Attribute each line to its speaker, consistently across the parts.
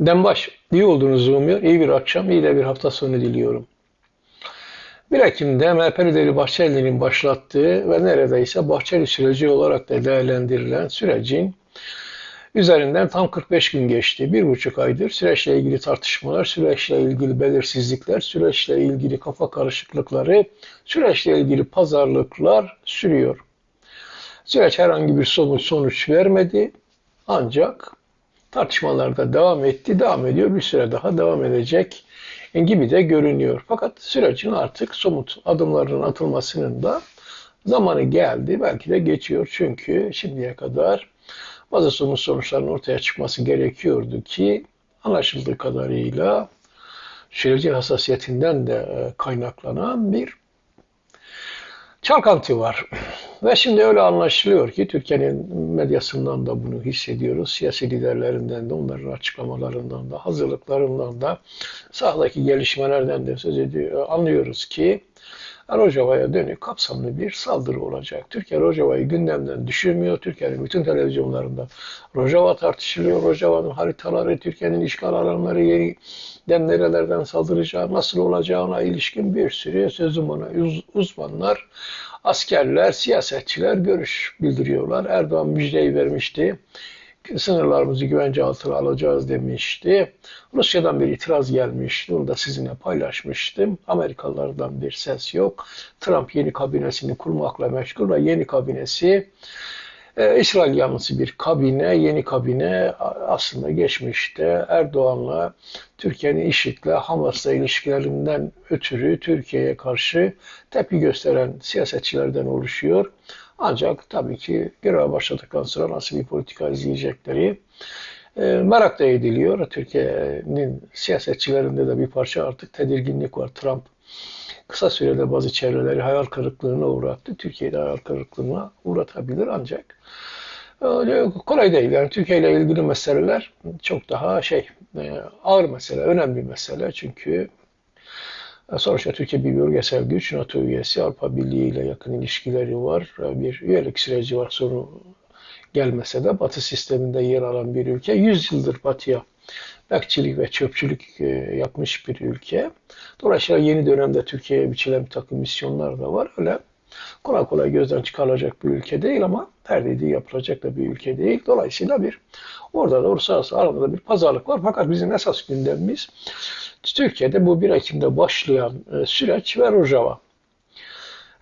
Speaker 1: Dembaş, iyi olduğunuzu umuyor. İyi bir akşam, iyi de bir hafta sonu diliyorum. 1 Ekim'de MHP lideri Bahçeli'nin başlattığı ve neredeyse Bahçeli süreci olarak da değerlendirilen sürecin üzerinden tam 45 gün geçti. Bir buçuk aydır süreçle ilgili tartışmalar, süreçle ilgili belirsizlikler, süreçle ilgili kafa karışıklıkları, süreçle ilgili pazarlıklar sürüyor. Süreç herhangi bir sonuç sonuç vermedi. Ancak tartışmalar da devam etti, devam ediyor. Bir süre daha devam edecek gibi de görünüyor. Fakat sürecin artık somut adımlarının atılmasının da zamanı geldi. Belki de geçiyor. Çünkü şimdiye kadar bazı somut sonuçların ortaya çıkması gerekiyordu ki anlaşıldığı kadarıyla sürecin hassasiyetinden de e, kaynaklanan bir çalkantı var. Ve şimdi öyle anlaşılıyor ki Türkiye'nin medyasından da bunu hissediyoruz. Siyasi liderlerinden de onların açıklamalarından da hazırlıklarından da sahadaki gelişmelerden de söz ediyor. Anlıyoruz ki Rojava'ya dönük kapsamlı bir saldırı olacak. Türkiye Rojava'yı gündemden düşürmüyor. Türkiye'nin bütün televizyonlarında Rojava tartışılıyor. Rojava'nın haritaları, Türkiye'nin işgal alanları, yeniden nerelerden saldıracağı, nasıl olacağına ilişkin bir sürü sözüm ona uzmanlar, askerler, siyasetçiler görüş bildiriyorlar. Erdoğan müjdeyi vermişti sınırlarımızı güvence altına alacağız demişti. Rusya'dan bir itiraz gelmişti. Onu da sizinle paylaşmıştım. Amerikalılardan bir ses yok. Trump yeni kabinesini kurmakla meşgul ve yeni kabinesi e, İsrail yanlısı bir kabine, yeni kabine aslında geçmişte Erdoğan'la Türkiye'nin IŞİD'le, Hamas'la ilişkilerinden ötürü Türkiye'ye karşı tepki gösteren siyasetçilerden oluşuyor. Ancak tabii ki göreve başladıktan sonra nasıl bir politika izleyecekleri e, merak da ediliyor. Türkiye'nin siyasetçilerinde de bir parça artık tedirginlik var. Trump kısa sürede bazı çevreleri hayal kırıklığına uğrattı. Türkiye'de hayal kırıklığına uğratabilir ancak kolay değil. Yani Türkiye ile ilgili meseleler çok daha şey e, ağır mesele, önemli mesele. Çünkü Sonuçta Türkiye bir bölgesel güç, NATO üyesi, Avrupa Birliği ile yakın ilişkileri var. Bir üyelik süreci var sorun gelmese de Batı sisteminde yer alan bir ülke. 100 yıldır Batı'ya bekçilik ve çöpçülük e, yapmış bir ülke. Dolayısıyla yeni dönemde Türkiye'ye biçilen bir takım misyonlar da var. Öyle kolay kolay gözden çıkarılacak bir ülke değil ama her dediği yapılacak da bir ülke değil. Dolayısıyla bir orada da uluslararası arada bir pazarlık var. Fakat bizim esas gündemimiz Türkiye'de bu 1 Ekim'de başlayan e, süreç ve Rojava.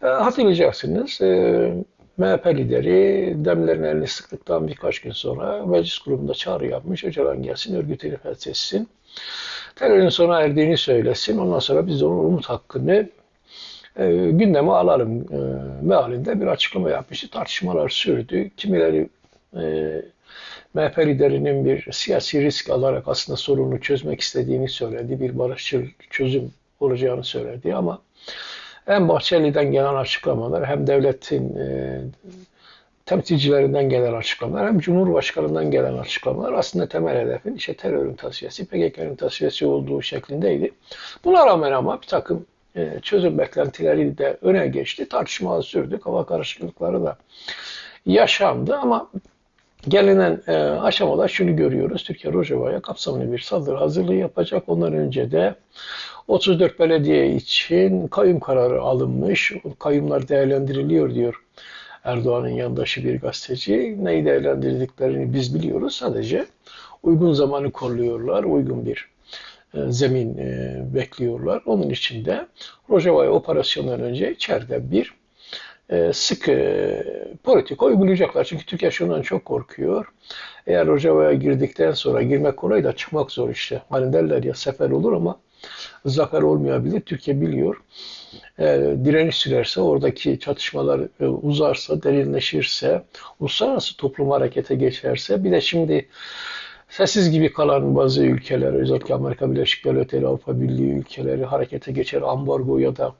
Speaker 1: E, hatırlayacaksınız e, MHP lideri demlerin elini sıktıktan birkaç gün sonra meclis grubunda çağrı yapmış. Öcalan gelsin, örgütünü fethetsin. Terörün sona erdiğini söylesin. Ondan sonra biz onun umut hakkını e, gündeme alalım e, mealinde bir açıklama yapmıştı. Tartışmalar sürdü. Kimileri e, MHP liderinin bir siyasi risk alarak aslında sorunu çözmek istediğini söyledi. Bir barışçıl çözüm olacağını söyledi ama hem Bahçeli'den gelen açıklamalar hem devletin e, temsilcilerinden gelen açıklamalar hem Cumhurbaşkanı'ndan gelen açıklamalar aslında temel hedefin işte terörün tasfiyesi, PKK'nın tasfiyesi olduğu şeklindeydi. Buna rağmen ama bir takım e, çözüm beklentileri de öne geçti. Tartışmalar sürdü, hava karışıklıkları da yaşandı ama Gelinen e, aşamada şunu görüyoruz. Türkiye Rojava'ya kapsamlı bir saldırı hazırlığı yapacak. Ondan önce de 34 belediye için kayyum kararı alınmış. Kayyumlar değerlendiriliyor diyor Erdoğan'ın yandaşı bir gazeteci. Neyi değerlendirdiklerini biz biliyoruz. Sadece uygun zamanı kolluyorlar. Uygun bir e, zemin e, bekliyorlar. Onun için de Rojava'ya operasyondan önce içeride bir e, sıkı e, politika uygulayacaklar. Çünkü Türkiye şundan çok korkuyor. Eğer Rojava'ya girdikten sonra girmek kolay da çıkmak zor işte. Hani derler ya sefer olur ama zafer olmayabilir. Türkiye biliyor. E, direniş sürerse, oradaki çatışmalar e, uzarsa, derinleşirse, uluslararası toplum harekete geçerse, bir de şimdi sessiz gibi kalan bazı ülkeler, özellikle Amerika Birleşik Devletleri, Avrupa Birliği ülkeleri harekete geçer, ambargo ya da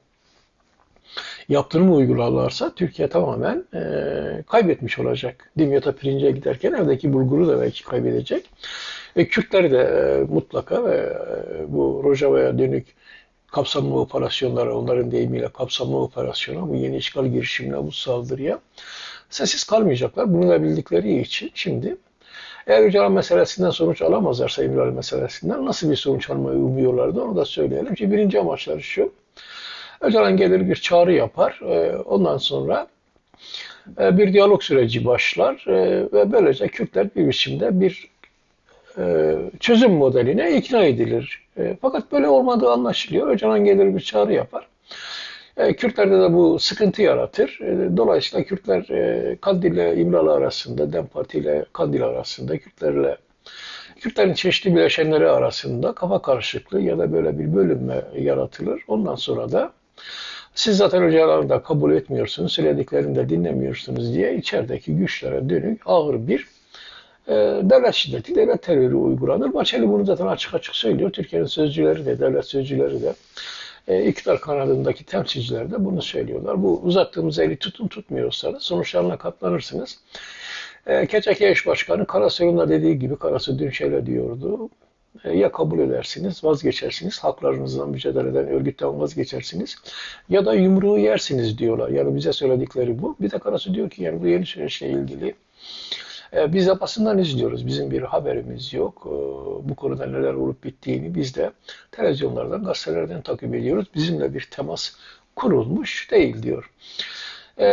Speaker 1: yaptırımı uygularlarsa Türkiye tamamen e, kaybetmiş olacak. Dimyata pirince giderken evdeki bulguru da belki kaybedecek. E, Kürtleri de e, mutlaka e, bu Rojava'ya dönük kapsamlı operasyonlara, onların deyimiyle kapsamlı operasyona, bu yeni işgal girişimine, bu saldırıya sessiz kalmayacaklar. Bunu da bildikleri için şimdi Eğer Öcalan meselesinden sonuç alamazlarsa İmralı meselesinden nasıl bir sonuç almayı umuyorlardı onu da söyleyelim. Şimdi birinci amaçları şu. Öcalan gelir bir çağrı yapar. E, ondan sonra e, bir diyalog süreci başlar e, ve böylece Kürtler bir biçimde bir çözüm modeline ikna edilir. Fakat böyle olmadığı anlaşılıyor. Öcalan gelir bir çağrı yapar. Kürtlerde de bu sıkıntı yaratır. Dolayısıyla Kürtler Kandil ile İmralı arasında, DEM Parti ile Kandil arasında, Kürtlerle Kürtlerin çeşitli bileşenleri arasında kafa karışıklığı ya da böyle bir bölünme yaratılır. Ondan sonra da siz zaten hocaları da kabul etmiyorsunuz, söylediklerini de dinlemiyorsunuz diye içerideki güçlere dönük ağır bir e, devlet şiddeti, devlet terörü uygulanır. Maçeli bunu zaten açık açık söylüyor. Türkiye'nin sözcüleri de, devlet sözcüleri de, e, iktidar kanadındaki temsilciler de bunu söylüyorlar. Bu uzattığımız eli tutun tutmuyorsanız sonuçlarına katlanırsınız. E, Keçeki eş başkanı Karasu'nun da dediği gibi Karasu dün şöyle diyordu. E, ya kabul edersiniz, vazgeçersiniz, haklarınızdan mücadele eden örgütten vazgeçersiniz ya da yumruğu yersiniz diyorlar. Yani bize söyledikleri bu. Bir de Karasu diyor ki yani bu yeni süreçle ilgili e, biz de basından izliyoruz. Bizim bir haberimiz yok. E, bu konuda neler olup bittiğini biz de televizyonlardan, gazetelerden takip ediyoruz. Bizimle bir temas kurulmuş değil diyor. Ee,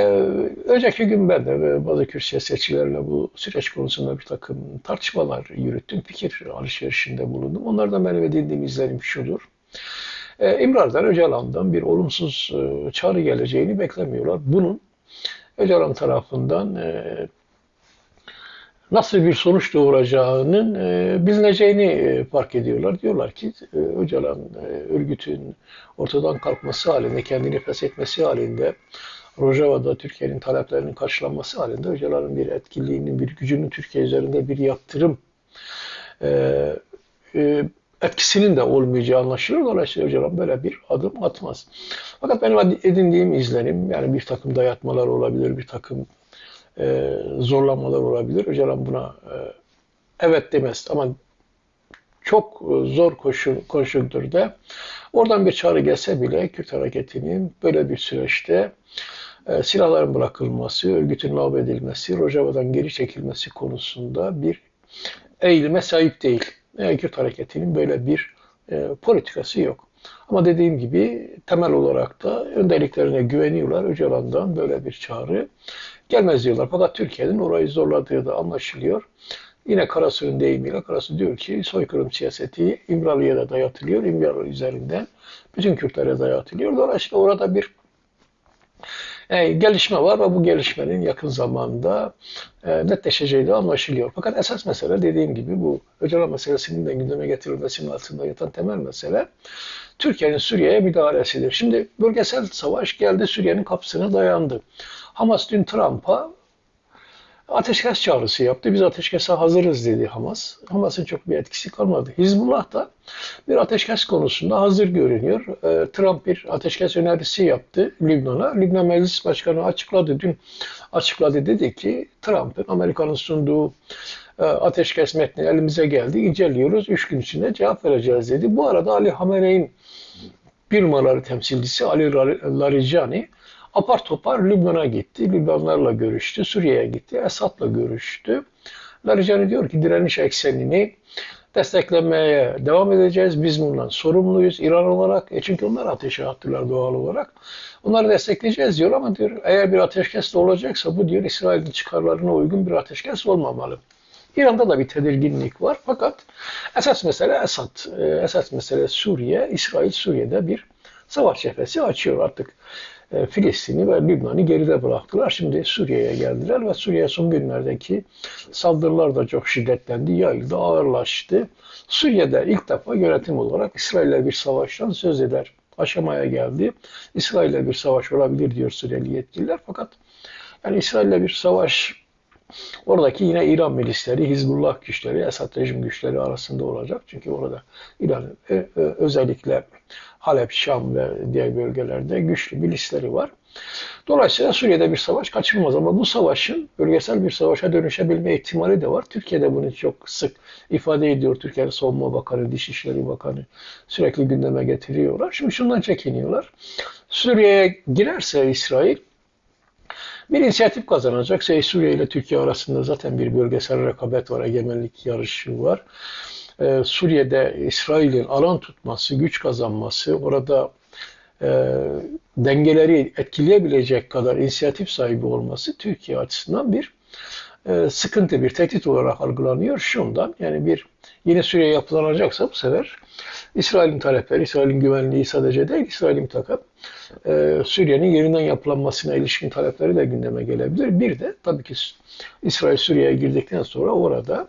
Speaker 1: önceki gün ben de bazı Kürt siyasetçilerle bu süreç konusunda bir takım tartışmalar yürüttüm. Fikir alışverişinde bulundum. Onlardan benim edindiğim izlenim şudur. Ee, İmrar'dan, Öcalan'dan bir olumsuz e, çağrı geleceğini beklemiyorlar. Bunun Öcalan tarafından e, nasıl bir sonuç doğuracağının e, bilineceğini e, fark ediyorlar. Diyorlar ki e, Öcalan e, örgütün ortadan kalkması halinde, kendini feshetmesi halinde Rojava'da Türkiye'nin taleplerinin karşılanması halinde Öcalan'ın bir etkinliğinin, bir gücünün Türkiye üzerinde bir yaptırım e, e, etkisinin de olmayacağı anlaşılır. Dolayısıyla Öcalan böyle bir adım atmaz. Fakat benim edindiğim izlenim, yani bir takım dayatmalar olabilir, bir takım e, zorlamalar olabilir. Öcalan buna e, evet demez ama çok zor koşul, koşuldur oradan bir çağrı gelse bile Kürt hareketinin böyle bir süreçte e, silahların bırakılması, örgütün lağvedilmesi, Rojava'dan geri çekilmesi konusunda bir eğilime sahip değil. E, Kürt hareketinin böyle bir e, politikası yok. Ama dediğim gibi temel olarak da önderliklerine güveniyorlar. Öcalan'dan böyle bir çağrı gelmez diyorlar. Fakat Türkiye'nin orayı zorladığı da anlaşılıyor. Yine Karasu'nun deyimiyle Karasu diyor ki soykırım siyaseti İmralı'ya da dayatılıyor. İmralı üzerinden bütün Kürtlere dayatılıyor. Dolayısıyla orada bir e, gelişme var ve bu gelişmenin yakın zamanda e, netleşeceği de anlaşılıyor. Fakat esas mesele dediğim gibi bu Öcalan meselesinin de gündeme getirilmesinin altında yatan temel mesele Türkiye'nin Suriye'ye müdahalesidir. Şimdi bölgesel savaş geldi Suriye'nin kapısına dayandı. Hamas dün Trump'a ateşkes çağrısı yaptı. Biz ateşkese hazırız dedi Hamas. Hamas'ın çok bir etkisi kalmadı. Hizbullah da bir ateşkes konusunda hazır görünüyor. Ee, Trump bir ateşkes önerisi yaptı Lübnan'a. Lübnan Meclis Başkanı açıkladı. Dün açıkladı dedi ki Trump'ın Amerika'nın sunduğu e, ateşkes metni elimize geldi. İnceliyoruz. Üç gün içinde cevap vereceğiz dedi. Bu arada Ali Hamene'in bir numaralı temsilcisi Ali Larijani apar topar Lübnan'a gitti. Lübnanlarla görüştü. Suriye'ye gitti. Esad'la görüştü. Larijani diyor ki direniş eksenini desteklemeye devam edeceğiz. Biz bundan sorumluyuz İran olarak. E çünkü onlar ateşe attılar doğal olarak. Onları destekleyeceğiz diyor ama diyor eğer bir ateşkes de olacaksa bu diyor İsrail'in çıkarlarına uygun bir ateşkes olmamalı. İran'da da bir tedirginlik var fakat esas mesele Esad. E, esas mesele Suriye. İsrail Suriye'de bir savaş cephesi açıyor artık. E, Filistin'i ve Lübnan'ı geride bıraktılar. Şimdi Suriye'ye geldiler ve Suriye son günlerdeki saldırılar da çok şiddetlendi, yayıldı, ağırlaştı. Suriye'de ilk defa yönetim olarak İsrail'le bir savaştan söz eder aşamaya geldi. İsrail'le bir savaş olabilir diyor Suriyeli yetkililer. Fakat yani İsrail'le bir savaş oradaki yine İran milisleri, Hizbullah güçleri, Esad rejim güçleri arasında olacak. Çünkü orada İran e, e, özellikle Halep, Şam ve diğer bölgelerde güçlü milisleri var. Dolayısıyla Suriye'de bir savaş kaçınılmaz ama bu savaşın bölgesel bir savaşa dönüşebilme ihtimali de var. Türkiye'de bunu çok sık ifade ediyor. Türkiye Savunma Bakanı, Dışişleri Bakanı sürekli gündeme getiriyorlar. Şimdi şundan çekiniyorlar. Suriye'ye girerse İsrail bir inisiyatif kazanacak. Şey, Suriye ile Türkiye arasında zaten bir bölgesel rekabet var, egemenlik yarışı var. Ee, Suriye'de İsrail'in alan tutması, güç kazanması, orada e, dengeleri etkileyebilecek kadar inisiyatif sahibi olması Türkiye açısından bir e, sıkıntı, bir tehdit olarak algılanıyor. Şundan yani bir yeni Suriye yapılanacaksa bu sefer İsrail'in talepleri, İsrail'in güvenliği sadece değil, İsrail'in takıp e, Suriye'nin yeniden yapılanmasına ilişkin talepleri de gündeme gelebilir. Bir de tabii ki İsrail Suriye'ye girdikten sonra orada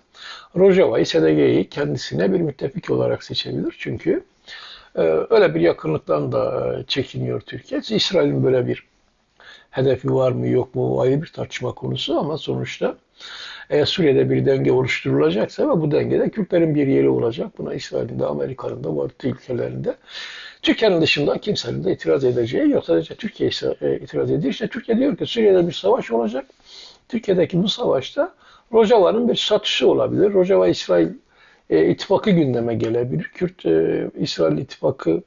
Speaker 1: Rojava'yı, SDG'yi kendisine bir müttefik olarak seçebilir. Çünkü e, öyle bir yakınlıktan da e, çekiniyor Türkiye. İsrail'in böyle bir hedefi var mı yok mu ayrı bir tartışma konusu ama sonuçta eğer Suriye'de bir denge oluşturulacaksa ve bu dengede Kürtlerin bir yeri olacak. Buna İsrail'in de Amerika'nın da Batı ülkelerinde. Türkiye'nin dışında kimsenin de itiraz edeceği yok. Sadece Türkiye e, itiraz ediyor. İşte Türkiye diyor ki Suriye'de bir savaş olacak. Türkiye'deki bu savaşta Rojava'nın bir satışı olabilir. Rojava İsrail e, ittifakı gündeme gelebilir. Kürt e, İsrail ittifakı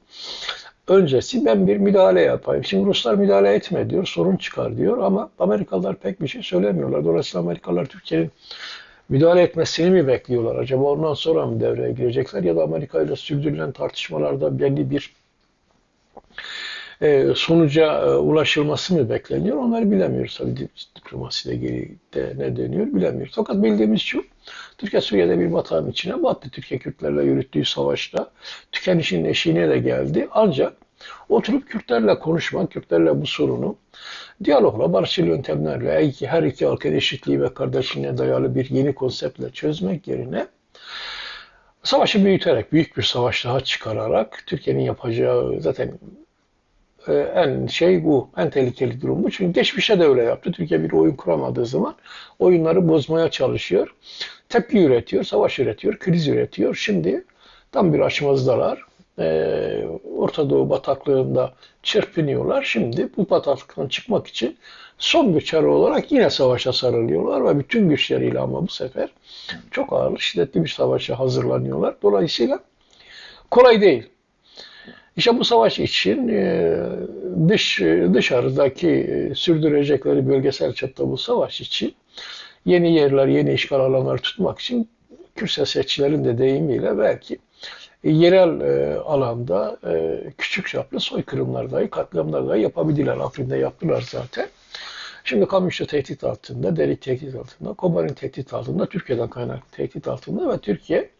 Speaker 1: öncesi ben bir müdahale yapayım. Şimdi Ruslar müdahale etme diyor, sorun çıkar diyor ama Amerikalılar pek bir şey söylemiyorlar. Dolayısıyla Amerikalılar Türkiye'nin müdahale etmesini mi bekliyorlar? Acaba ondan sonra mı devreye girecekler ya da Amerika ile sürdürülen tartışmalarda belli bir sonuca e, ulaşılması mı bekleniyor? Onları bilemiyoruz. Tabii diplomaside geri de ne dönüyor bilemiyoruz. Fakat bildiğimiz şu, Türkiye Suriye'de bir batağın içine battı. Türkiye Kürtlerle yürüttüğü savaşta tükenişin eşiğine de geldi. Ancak oturup Kürtlerle konuşmak, Kürtlerle bu sorunu diyalogla, barışçıl yöntemlerle, her iki eşitliği ve kardeşliğine dayalı bir yeni konseptle çözmek yerine savaşı büyüterek, büyük bir savaş daha çıkararak Türkiye'nin yapacağı zaten e, en şey bu, en tehlikeli durum bu. Çünkü geçmişte de öyle yaptı. Türkiye bir oyun kuramadığı zaman oyunları bozmaya çalışıyor. Tepki üretiyor, savaş üretiyor, kriz üretiyor. Şimdi tam bir açmazdalar. Ee, Orta Doğu bataklığında çırpınıyorlar. Şimdi bu bataklıktan çıkmak için son bir çare olarak yine savaşa sarılıyorlar ve bütün güçleriyle ama bu sefer çok ağır, şiddetli bir savaşa hazırlanıyorlar. Dolayısıyla kolay değil. İşte bu savaş için e, dış dışarıdaki e, sürdürecekleri bölgesel çapta bu savaş için yeni yerler, yeni işgal alanları tutmak için Kürt siyasetçilerin de deyimiyle belki yerel e, alanda küçük çaplı soykırımlar dahi, katliamlar dahi yapabilirler. Afrin'de yaptılar zaten. Şimdi Kamışlı tehdit altında, Deri tehdit altında, Kobar'ın tehdit altında, Türkiye'den kaynaklı tehdit altında ve Türkiye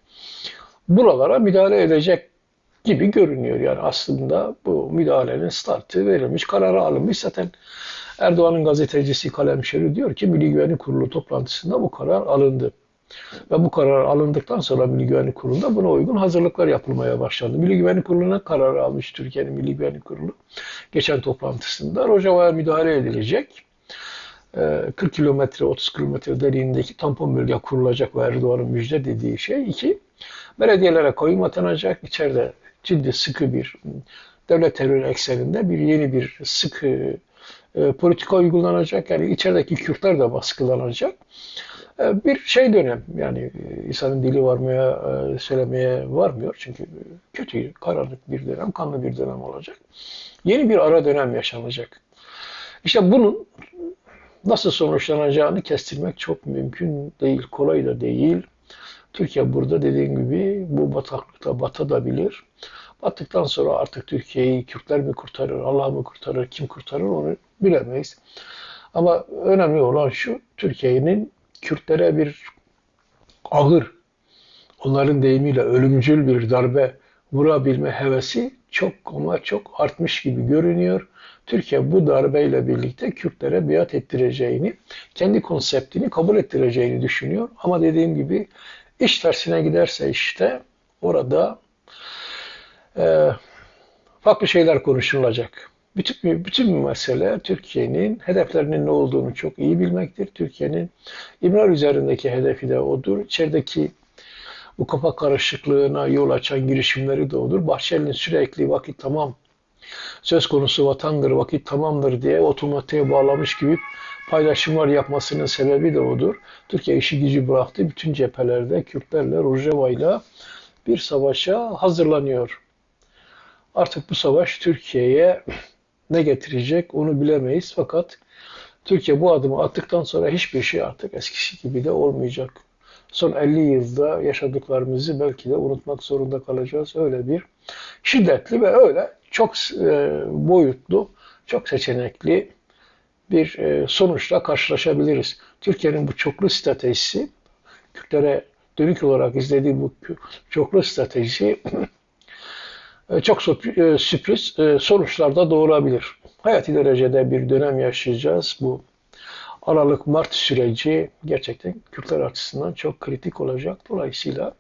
Speaker 1: buralara müdahale edecek gibi görünüyor. Yani aslında bu müdahalenin startı verilmiş, kararı alınmış. Zaten Erdoğan'ın gazetecisi Kalemşeri diyor ki Milli Güvenlik Kurulu toplantısında bu karar alındı. Ve bu karar alındıktan sonra Milli Güvenlik Kurulu'nda buna uygun hazırlıklar yapılmaya başlandı. Milli Güvenlik Kurulu'na karar almış Türkiye'nin Milli Güvenlik Kurulu. Geçen toplantısında Rojava'ya müdahale edilecek. 40 ee, kilometre, 30 kilometre derinliğindeki tampon bölge kurulacak ve Erdoğan'ın müjde dediği şey. iki belediyelere koyum atanacak. İçeride ciddi sıkı bir devlet terör ekseninde bir yeni bir sıkı e, politika uygulanacak. Yani içerideki Kürtler de baskılanacak. E, bir şey dönem yani e, insanın dili varmaya e, söylemeye varmıyor. Çünkü kötü, karanlık bir dönem, kanlı bir dönem olacak. Yeni bir ara dönem yaşanacak. İşte bunun nasıl sonuçlanacağını kestirmek çok mümkün değil, kolay da değil. Türkiye burada dediğim gibi bu bataklıkta batabilir. Battıktan sonra artık Türkiye'yi Kürtler mi kurtarır, Allah mı kurtarır, kim kurtarır onu bilemeyiz. Ama önemli olan şu, Türkiye'nin Kürtlere bir ağır, onların deyimiyle ölümcül bir darbe vurabilme hevesi çok ama çok artmış gibi görünüyor. Türkiye bu darbeyle birlikte Kürtlere biat ettireceğini, kendi konseptini kabul ettireceğini düşünüyor. Ama dediğim gibi iş tersine giderse işte orada e, farklı şeyler konuşulacak. Bütün, bütün mesele Türkiye'nin hedeflerinin ne olduğunu çok iyi bilmektir. Türkiye'nin İmar üzerindeki hedefi de odur. İçerideki bu kafa karışıklığına yol açan girişimleri de odur. Bahçeli'nin sürekli vakit tamam söz konusu vatandır, vakit tamamdır diye otomatiğe bağlamış gibi paylaşımlar yapmasının sebebi de odur. Türkiye işi gücü bıraktı. Bütün cephelerde Kürtlerle, Rojava'yla bir savaşa hazırlanıyor. Artık bu savaş Türkiye'ye ne getirecek onu bilemeyiz fakat Türkiye bu adımı attıktan sonra hiçbir şey artık eskisi gibi de olmayacak. Son 50 yılda yaşadıklarımızı belki de unutmak zorunda kalacağız. Öyle bir şiddetli ve öyle çok e, boyutlu, çok seçenekli bir e, sonuçla karşılaşabiliriz. Türkiye'nin bu çoklu stratejisi, Kürtlere dönük olarak izlediği bu çoklu stratejisi e, çok e, sürpriz e, sonuçlar da doğurabilir. Hayati derecede bir dönem yaşayacağız. Bu Aralık-Mart süreci gerçekten Kürtler açısından çok kritik olacak. Dolayısıyla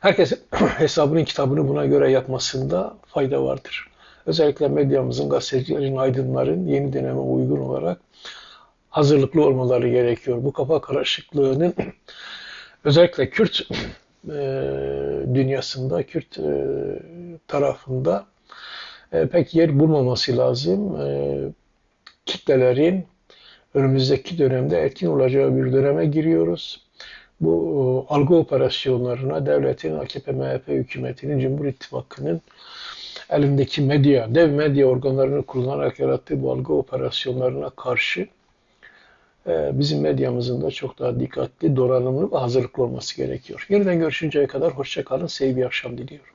Speaker 1: herkes hesabının kitabını buna göre yapmasında fayda vardır. Özellikle medyamızın, gazetecilerin, aydınların yeni döneme uygun olarak hazırlıklı olmaları gerekiyor. Bu kafa karışıklığının özellikle Kürt e, dünyasında, Kürt e, tarafında e, pek yer bulmaması lazım. E, kitlelerin önümüzdeki dönemde etkin olacağı bir döneme giriyoruz. Bu e, algı operasyonlarına devletin, AKP, MHP hükümetinin, Cumhur İttifakı'nın elindeki medya, dev medya organlarını kullanarak yarattığı bu algı operasyonlarına karşı e, bizim medyamızın da çok daha dikkatli, donanımlı ve hazırlıklı olması gerekiyor. Yeniden görüşünceye kadar hoşça kalın, sevgi akşam diliyorum.